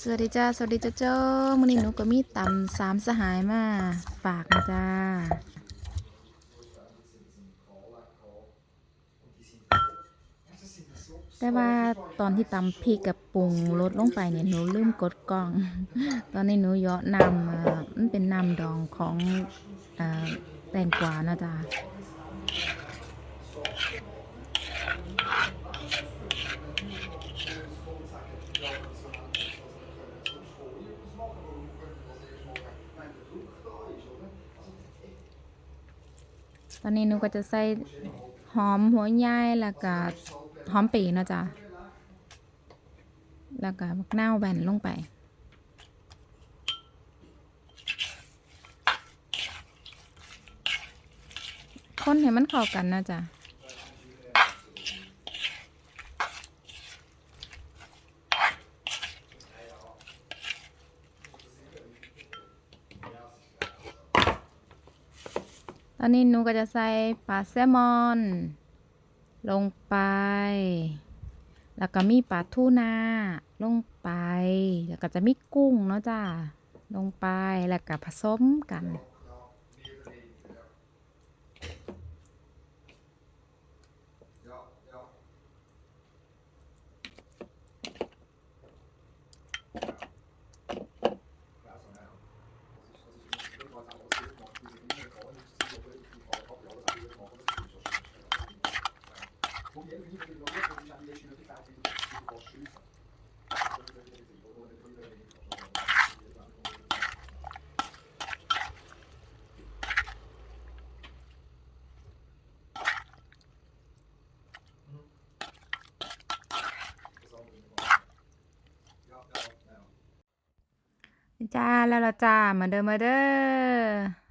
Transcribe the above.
สวัสดีจ้า สวัสดีจ้าเจ้ามื้อนี้หนูก็มีตำสามสหายมาฝากนะจ้า แต่ว่าตอนที่ตำพริกกับปรุงรสลงไปเนี่ยหนูลืมกดกล้อง ตอนนี้หนูเยาะนำมันเป็นนำดองของอแตงกวานะจ้า ตอนนี้หนูก็จะใส่หอมหัวใหญ่แล้วก็หอมปีเนาะจ๊ะแล้วก็มักนาวแบนลงไป คนให้มันเข้ากันนะจ๊ะ อนนี้หนูก็จะใส่ปลาแซลมอน ลงไป แล้วก็มีปลาทูน่าลงไป แล้วก็จะมีกุ้งเนาะจ้าลงไปแล้วก็ผสมกัน จ้าแล้วละจ้ามาเด้อมาเด้อ